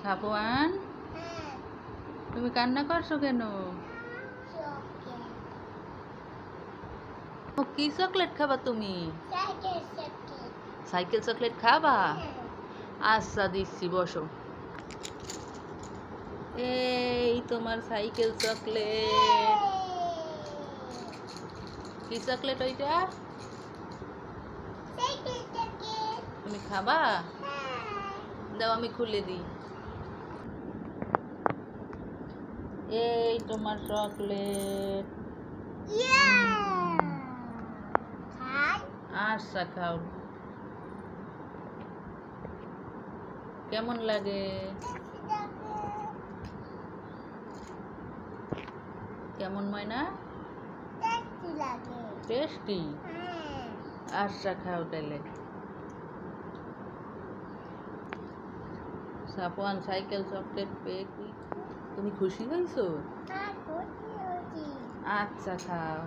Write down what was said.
সাফওয়ান তুমি কান্না করছ কেন? কি চকলেট খাবা তুমি? সাইকেল চকলেট খাবা? আচ্ছা দিচ্ছি, বসো। এই তোমার সাইকেল চকলেট কি চকলেট ওইটা? তুমি খাবা? দাও, আমি খুলে দিই। এই তোমার চকলেট। আচ্ছা খাও কেমন লাগে? কেমন ময়না? টেস্টি আচ্ছা খাও তাহলে সাপওয়ান সাইকেল চকলেট পেয়ে কি তুমি খুশি হয়েছো। আচ্ছা খাও।